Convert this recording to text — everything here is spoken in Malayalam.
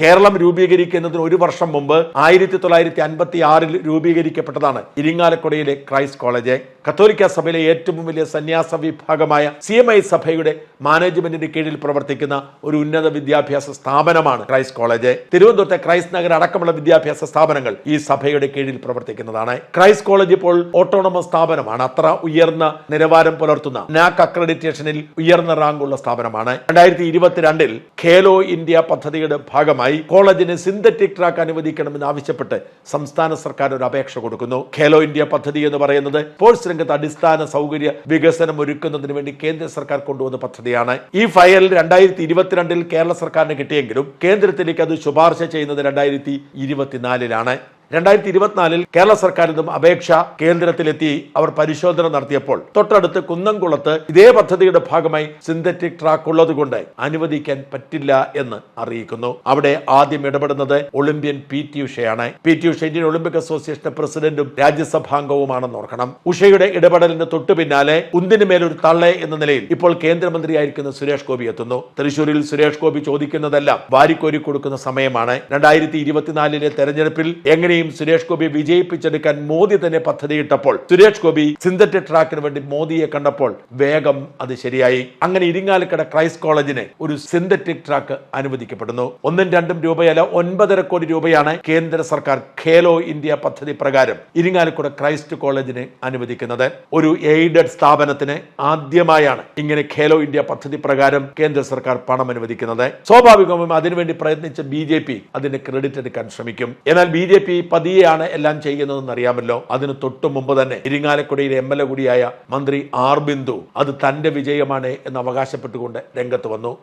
കേരളം രൂപീകരിക്കുന്നതിന് ഒരു വർഷം മുമ്പ് ആയിരത്തി തൊള്ളായിരത്തി അൻപത്തി ആറിൽ രൂപീകരിക്കപ്പെട്ടതാണ് ഇരിങ്ങാലക്കുടയിലെ ക്രൈസ്റ്റ് കോളേജ്. കത്തോലിക്ക സഭയിലെ ഏറ്റവും വലിയ സന്യാസ വിഭാഗമായ സി എം ഐ സഭയുടെ മാനേജ്മെന്റിന്റെ കീഴിൽ പ്രവർത്തിക്കുന്ന ഒരു ഉന്നത വിദ്യാഭ്യാസ സ്ഥാപനമാണ് ക്രൈസ്റ്റ് കോളേജ്. തിരുവനന്തപുരത്തെ ക്രൈസ്റ്റ് നഗർ അടക്കമുള്ള വിദ്യാഭ്യാസ സ്ഥാപനങ്ങൾ ഈ സഭയുടെ കീഴിൽ പ്രവർത്തിക്കുന്നതാണ്. ക്രൈസ്റ്റ് കോളേജ് ഇപ്പോൾ ഓട്ടോണമസ് സ്ഥാപനമാണ്. അത്ര ഉയർന്ന നിലവാരം പുലർത്തുന്ന നാക് അക്രഡിറ്റേഷനിൽ ഉയർന്ന റാങ്കുള്ള സ്ഥാപനമാണ്. രണ്ടായിരത്തി ഇരുപത്തിരണ്ടിൽ ഖേലോ ഇന്ത്യ പദ്ധതിയുടെ ഭാഗമായി കോളേജിന് സിന്തറ്റിക് ട്രാക്ക് അനുവദിക്കണമെന്ന് ആവശ്യപ്പെട്ട് സംസ്ഥാന സർക്കാർ ഒരു അപേക്ഷ കൊടുക്കുന്നു. ഖേലോ ഇന്ത്യ പദ്ധതി എന്ന് പറയുന്നത് സ്പോർട്സ് രംഗത്ത് അടിസ്ഥാന സൗകര്യ വികസനം ഒരുക്കുന്നതിന് വേണ്ടി കേന്ദ്ര സർക്കാർ കൊണ്ടുവന്ന പദ്ധതിയാണ് ഈ ഫയൽ രണ്ടായിരത്തി ഇരുപത്തിരണ്ടിൽ കേരള സർക്കാരിന് കിട്ടിയെങ്കിലും കേന്ദ്രത്തിലേക്ക് അത് ശുപാർശ ചെയ്യുന്നത് രണ്ടായിരത്തി ഇരുപത്തിനാലിലാണ് രണ്ടായിരത്തി ഇരുപത്തിനാലിൽ കേരള സർക്കാരിൽ നിന്നും അപേക്ഷ കേന്ദ്രത്തിലെത്തി അവർ പരിശോധന നടത്തിയപ്പോൾ തൊട്ടടുത്ത് കുന്നംകുളത്ത് ഇതേ പദ്ധതിയുടെ ഭാഗമായി സിന്തറ്റിക് ട്രാക്ക് ഉള്ളതുകൊണ്ട് അനുവദിക്കാൻ പറ്റില്ല എന്ന് അറിയിക്കുന്നു. അവിടെ ആദ്യം ഇടപെടുന്നത് Olympian P T ഉഷയാണ്. P T Usha Indian Olympic അസോസിയേഷന്റെ പ്രസിഡന്റും രാജ്യസഭാംഗവുമാണെന്ന് ഓർക്കണം ഉഷയുടെ ഇടപെടലിന് തൊട്ടു പിന്നാലെ ഉന്തിന് മേലൊരു തള്ളെ എന്ന നിലയിൽ ഇപ്പോൾ കേന്ദ്രമന്ത്രിയായിരിക്കുന്ന സുരേഷ് ഗോപി എത്തുന്നു. തൃശൂരിൽ സുരേഷ് ഗോപി ചോദിക്കുന്നതെല്ലാം വാരിക്കോരി കൊടുക്കുന്ന സമയമാണ്. രണ്ടായിരത്തി ഇരുപത്തിനാലിലെ തെരഞ്ഞെടുപ്പിൽ എങ്ങനെയും സുരേഷ് ഗോപി വിജയിപ്പിച്ചെടുക്കാൻ മോദി തന്നെ പദ്ധതിയിട്ടപ്പോൾ സുരേഷ് ഗോപി സിന്തറ്റിക് ട്രാക്കിന് വേണ്ടി മോദിയെ കണ്ടപ്പോൾ വേഗം അത് ശരിയായി. അങ്ങനെ ഇരിങ്ങാലക്കട ക്രൈസ്റ്റ് കോളേജിന് ഒരു സിന്തറ്റിക് ട്രാക്ക് അനുവദിക്കപ്പെടുന്നു. ഒന്നും രണ്ടും രൂപയല്ല ഒൻപതര കോടി രൂപയാണ് കേന്ദ്ര സർക്കാർ ഖേലോ ഇന്ത്യ പദ്ധതി പ്രകാരം ഇരിങ്ങാലക്കുട ക്രൈസ്റ്റ് കോളേജിന് അനുവദിക്കുന്നത്. ഒരു എയ്ഡഡ് സ്ഥാപനത്തിന് ആദ്യമായാണ് ഇങ്ങനെ ഖേലോ ഇന്ത്യ പദ്ധതി പ്രകാരം കേന്ദ്ര സർക്കാർ പണം അനുവദിക്കുന്നത്. സ്വാഭാവികമായും അതിനുവേണ്ടി പ്രയത്നിച്ച ബി ജെ പി അതിന് ക്രെഡിറ്റ് എടുക്കാൻ ശ്രമിക്കും. എന്നാൽ ബി ജെ പി പതിയെയാണ് എല്ലാം ചെയ്യുന്നതെന്ന് അറിയാമല്ലോ. അതിന് തൊട്ടു മുമ്പ് തന്നെ ഇരിങ്ങാലക്കുടയിലെ എം എൽ എ കൂടിയായ മന്ത്രി ആർ ബിന്ദു അത് തന്റെ വിജയമാണ് എന്ന് അവകാശപ്പെട്ടുകൊണ്ട് രംഗത്ത് വന്നു.